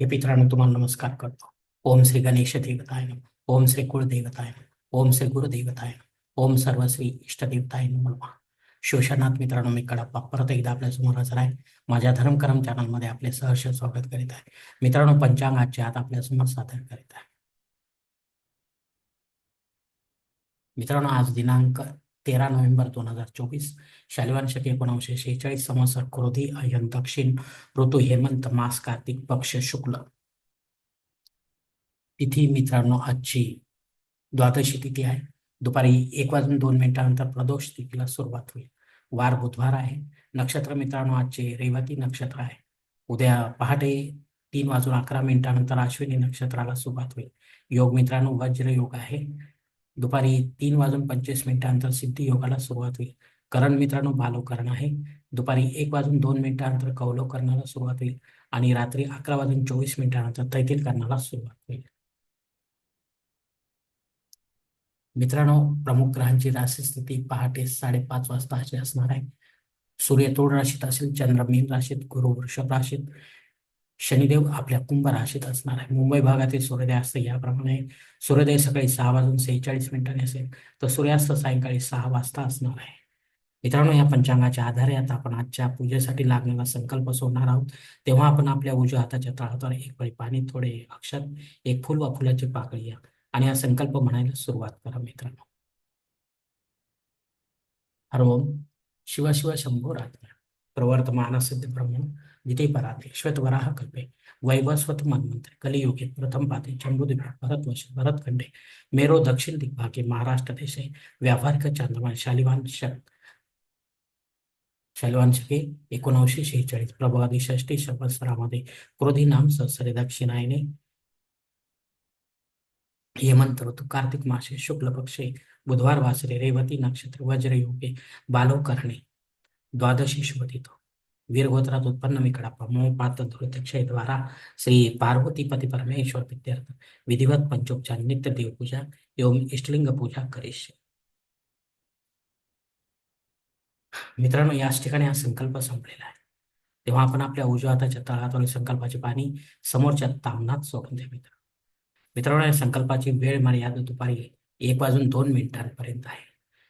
हे मित्रांनो तुम्हाला नमस्कार करतो ओम श्री गणेश देवताय नमः. ओम श्री कुळदेवताय नमः. ओम श्री गुरुदेवताय नमः. ओम सर्व श्री इष्टदेवताय नमः शिवशनाथ मित्रांनो मी कडप्पा परत एकदा आपल्यासमोर हजर आहे माझ्या धर्मकरम चॅनलमध्ये आपले सहर्ष स्वागत करीत आहे मित्रांनो पंचांग आजचे आज आपल्यासमोर सादर करीत आहे मित्रांनो आज दिनांक तेरा नोव्हेंबर दोन हजार चोवीस शालिवान शके एकोणीसशे शेहेचाळीस समसर क्रोधी अयन दक्षिण ऋतू हेमंत मास कार्तिक पक्ष शुक्ल. तिथी मित्रांनो आजची द्वादशी तिथी आहे. दुपारी एक वाजून दोन मिनिटानंतर प्रदोष तिथीला सुरुवात होईल. वार बुधवार आहे. नक्षत्र मित्रांनो आजचे रेवती नक्षत्र आहे. उद्या पहाटे तीन वाजून अकरा मिनिटानंतर अश्विनी नक्षत्राला सुरुवात होईल. योग मित्रांनो वज्र योग आहे. दुपारी तीन वाजून पंचवीस मिनिटानंतर सिद्धी योगाला सुरुवात होईल. करण मित्रांनो बालोकरण आहे. दुपारी एक वाजून दोन मिनिटानंतर कौलवकरणाला सुरुवात होईल आणि रात्री अकरा वाजून चोवीस मिनिटानंतर तैतील करण्याला सुरुवात होईल. मित्रांनो प्रमुख ग्रहांची राशी स्थिती पहाटे साडेपाच वाजता अशी असणार आहे. सूर्य तोड राशीत असेल चंद्र मीन राशीत गुरु वृषभ राशीत शनिदेव आपल्या कुंभ राशीत असणार आहे. मुंबई भागातील सूर्योदयास्त याप्रमाणे. सूर्योदय सकाळी सहा वाजून सेहेचाळीस मिनिटांनी असेल तर सूर्यास्त सायंकाळी सहा वाजता असणार आहे. मित्रांनो या पंचांगाच्या आधारे आता आपण आजच्या पूजेसाठी लागणारा संकल्प सोडणार आहोत. तेव्हा आपण आपल्या उजव्या हाताच्या तळावर एक पळी पाणी थोडे अक्षर एक फुल व फुलाची पाकळी या. आणि हा संकल्प म्हणायला सुरुवात करा मित्रांनो. हर ओम. शिवा शिवा शंभो रात्र. प्रवर्तमान सिद्ध ब्रह्म जिथे पराते श्वेतवराह कल्पे। वैवस्वत मन्वंतरे कलियुगे प्रथम पाते चंबुद्वीप भरतवश भरतखंडे मेरो दक्षिण दिग्भागे महाराष्ट्र देशे। व्यावहारिक चांद्रमान शालिवान शक शालिवान शके। एकोणीसशे शेहेचाळीस। प्रभावादी षष्टी संवत्सरामध्ये क्रोधी नाम संसरे दक्षिणायने। हेमंत ऋतू। कार्तिक मासे। शुक्ल पक्षे। बुधवार वासरे। रेवती नक्षत्र। वज्रयोगे। बालो करणे द्वादशी शुभ వీరగోత్రాత్ वीरगोत्रात उत्पन्न मिकडाप्पा मोह ద్వారా శ్రీ द्वारा श्री पार्वती पती परमेश्वर प्रित्यर्थ विधिवत पंचोपचार नित्य देवपूजा एवं इष्टलिंग पूजा करिष्य मित्रांनो याच ठिकाणी हा संकल्प संपलेला आहे. तेव्हा आपण आपल्या उजव्या हाताच्या तळहातून संकल्पाचे पाणी समोरच्या तामनात सोडून द्या मित्र मित्रांनो या संकल्पाची वेळ मर्यादा दुपारी एक वाजून दोन मिनिटांपर्यंत आहे.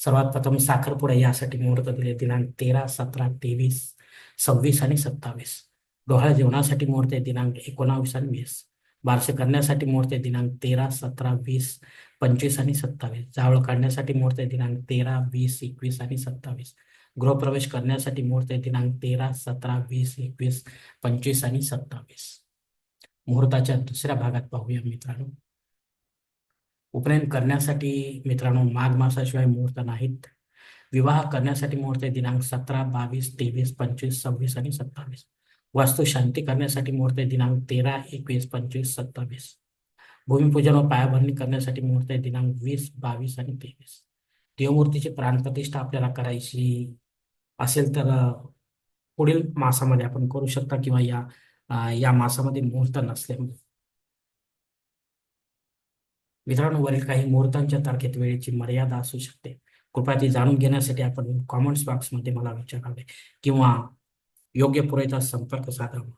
सर्वात प्रथम साखरपुडा यासाठी मुहूर्त दिले. दिनांक तेरा सतरा तेवीस सव्वीस आणि सत्तावीस. डोहाळ जेवणासाठी मुहूर्त दिनांक एकोणावीस आणि वीस. बारसे करण्यासाठी मुहूर्त दिनांक तेरा सतरा वीस पंचवीस आणि सत्तावीस. जावळ काढण्यासाठी मुहूर्त दिनांक तेरा वीस एकवीस आणि सत्तावीस. गृहप्रवेश करण्यासाठी मुहूर्त दिनांक तेरा सतरा वीस एकवीस पंचवीस आणि सत्तावीस. मुहूर्ताच्या दुसऱ्या भागात पाहूया मित्रांनो. उपनयन करण्यासाठी मित्रांनो माघ मासाशिवाय मुहूर्त नाहीत. विवाह करण्यासाठी मुहूर्त आहे दिनांक सतरा बावीस तेवीस पंचवीस सव्वीस आणि सत्तावीस. वास्तू शांती करण्यासाठी मुहूर्त आहे दिनांक तेरा एकवीस पंचवीस सत्तावीस. भूमिपूजन व पायाभरणी करण्यासाठी मुहूर्त आहे दिनांक वीस बावीस आणि तेवीस. देवमूर्तीची प्राणप्रतिष्ठा आपल्याला करायची असेल तर पुढील मासामध्ये आपण करू शकता किंवा या या मासामध्ये मुहूर्त नसल्यामुळे. मित्रांनो वरील काही मुहूर्तांच्या तारखेत वेळेची मर्यादा असू शकते. कृपया ती जाणून घेण्यासाठी आपण कॉमेंट्स बॉक्समध्ये मला विचारावे किंवा योग्य पुरेचा संपर्क साधावा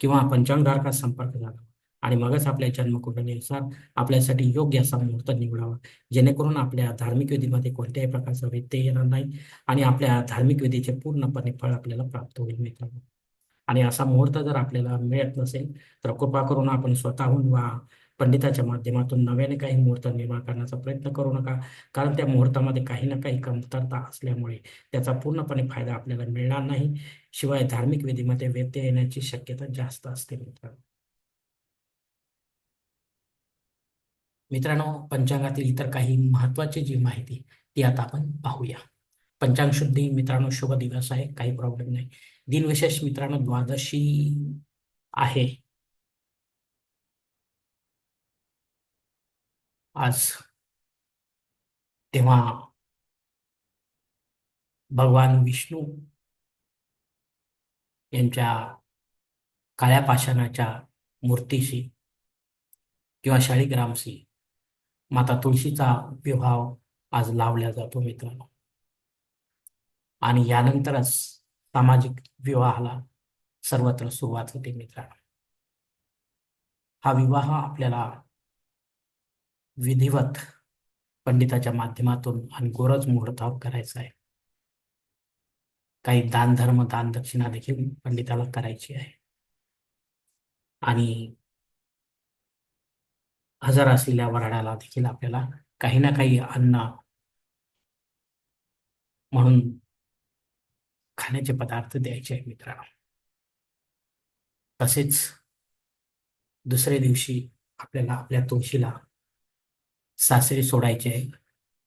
किंवा पंचांगधारकात संपर्क साधावा आणि मगच आपल्या जन्मकुंडलीनुसार आपल्यासाठी योग्य असा मुहूर्त निवडावा. जेणेकरून आपल्या धार्मिक विधीमध्ये कोणत्याही प्रकारचा व्यत्यय येणार नाही आणि आपल्या धार्मिक विधीचे पूर्णपणे फळ आपल्याला प्राप्त होईल मित्रांनो. आणि असा मुहूर्त जर आपल्याला मिळत नसेल तर कृपा करून आपण स्वतःहून वा पंडिताच्या माध्यमातून नव्याने काही मुहूर्त निर्माण करण्याचा प्रयत्न करू नका. कारण त्या मुहूर्तामध्ये काही ना काही कमतरता असल्यामुळे त्याचा पूर्णपणे फायदा आपल्याला मिळणार नाही. शिवाय धार्मिक विधीमध्ये व्यत्यय येण्याची शक्यता जास्त असते मित्रांनो. मित्रांनो पंचांगातील इतर काही महत्वाची जी माहिती ती आता आपण पाहूया. पंचांग शुद्धी मित्रांनो शुभ दिवस आहे काही प्रॉब्लेम नाही. दिनविशेष मित्रांनो द्वादशी आहे. आज तेव्हा भगवान विष्णू यांच्या काळ्या पाषाणाच्या मूर्तीशी किंवा शाळीग्रामशी माता तुळशीचा विवाह आज लावला जातो मित्रांनो. आणि यानंतरच सामाजिक विवाहाला सर्वत्र सुरुवात होते मित्रांनो. हा विवाह आपल्याला विधिवत पंडिताच्या माध्यमातून आणि गोरज मुहूर्तावर करायचा आहे. काही दान धर्म दान दक्षिणा देखील पंडिताला करायची आहे. आणि हजर असलेल्या वराडाला देखील आपल्याला काही ना काही अन्न म्हणून खाण्याचे पदार्थ द्यायचे आहे मित्रांनो. तसेच दुसऱ्या दिवशी आपल्याला आपल्या तुळशीला सासरी सोडायचे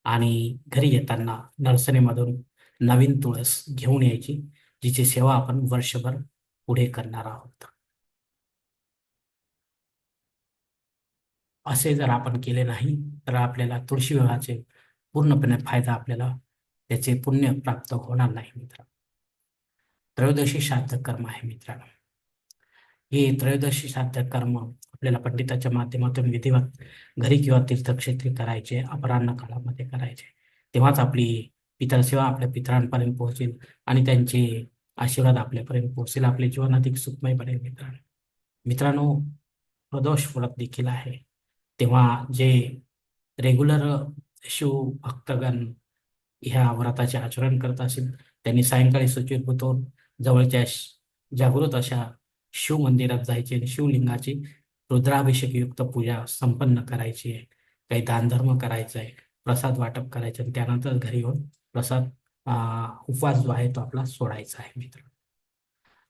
आणि घरी येताना नर्सरीमधून नवीन तुळस घेऊन यायची जिची सेवा आपण वर्षभर पुढे करणार आहोत. असे जर आपण केले नाही तर आपल्याला तुळशी विवाहाचे पूर्णपणे फायदा आपल्याला त्याचे पुण्य प्राप्त होणार नाही मित्र त्रयोदशी श्राद्ध कर्म आहे मित्रांनो. हे त्रयोदशी साध्य कर्म आपल्याला पंडिताच्या माध्यमातून विधिवत घरी किंवा तीर्थक्षेत्री करायचे अपराह्न काळामध्ये करायचे. तेव्हाच आपली पितरसेवा आपल्या पितरांपर्यंत पोहोचेल आणि त्यांचे आशीर्वाद आपल्यापर्यंत पोहोचेल. आपले जीवन अधिक सुखमय बनेल मित्रांनो. मित्रांनो प्रदोष व्रत देखील आहे. तेव्हा जे रेग्युलर शिव भक्तगण ह्या व्रताचे आचरण करत असेल त्यांनी सायंकाळी सुचित होतो. जवळच्या जागृत अशा शिव मंदिरात जायचे आणि शिवलिंगाची रुद्राभिषेक युक्त पूजा संपन्न करायची आहे. काही दानधर्म करायचा आहे प्रसाद वाटप करायचं आणि त्यानंतर घरी येऊन प्रसाद उपवास जो आहे तो आपला सोडायचा आहे मित्र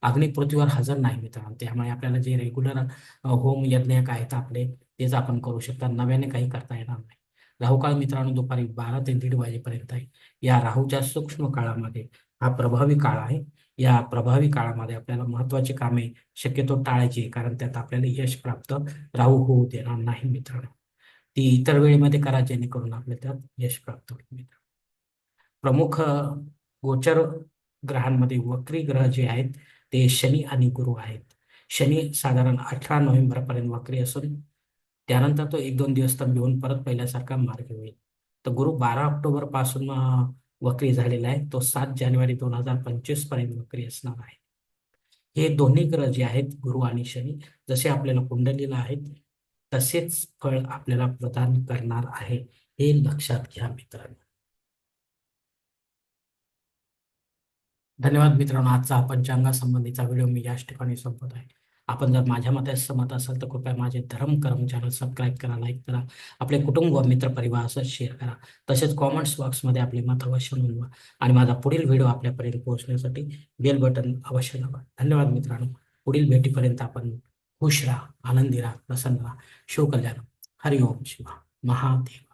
अग्नी पृथ्वीवर हजर नाही मित्रांनो त्यामुळे आपल्याला जे रेग्युलर होम यज्ञ आहेत आपले तेच आपण करू शकता. नव्याने काही करता येणार नाही. राहुकाळ मित्रांनो दुपारी बारा ते दीड वाजेपर्यंत आहे. या राहूच्या सूक्ष्म काळामध्ये हा प्रभावी काळ आहे. या प्रभावी काळामध्ये आपल्याला महत्वाची कामे शक्यतो टाळायची कारण त्यात आपल्याला यश प्राप्त राहू होऊ देणार नाही मित्रांनो. ती इतर वेळेमध्ये करा जेणेकरून आपल्याला त्यात यश प्राप्त होईल मित्र प्रमुख गोचर ग्रहांमध्ये वक्री ग्रह जे आहेत ते शनी आणि गुरु आहेत. शनी साधारण अठरा नोव्हेंबर पर्यंत वक्री असून त्यानंतर तो एक दोन दिवस तर घेऊन परत पहिल्यासारखा मार्ग होईल. तर गुरु बारा ऑक्टोबरपासून वक्री झालेला आहे. तो सात जानेवारी दोन हजार पंचवीसपर्यंत वक्री असणार आहे. हे दोन्ही ग्रह जे आहेत गुरु आणि शनी जसे आपल्याला कुंडलीला आहेत तसेच फळ आपल्याला प्रदान करणार आहे हे लक्षात घ्या मित्रांनो. धन्यवाद मित्रांनो. आजचा पंचांगा संबंधीचा व्हिडिओ मी याच ठिकाणी संपत आहे. आपण जर माझ्या मते सहमत असाल तर कृपया माझे धर्म कर्म चॅनल सबस्क्राईब करा लाईक करा. आपले कुटुंब व मित्र परिवार असं शेअर करा. तसेच कॉमेंट्स बॉक्समध्ये आपले मत अवश्य नोंदवा. आणि माझा पुढील व्हिडिओ आपल्यापर्यंत पोहोचण्यासाठी बेल बटन अवश्य दाबा. धन्यवाद मित्रांनो. पुढील भेटीपर्यंत आपण खुश राहा आनंदी राहा प्रसन्न राहा. शिवकल्याण. हरिओम शिवा महादेव.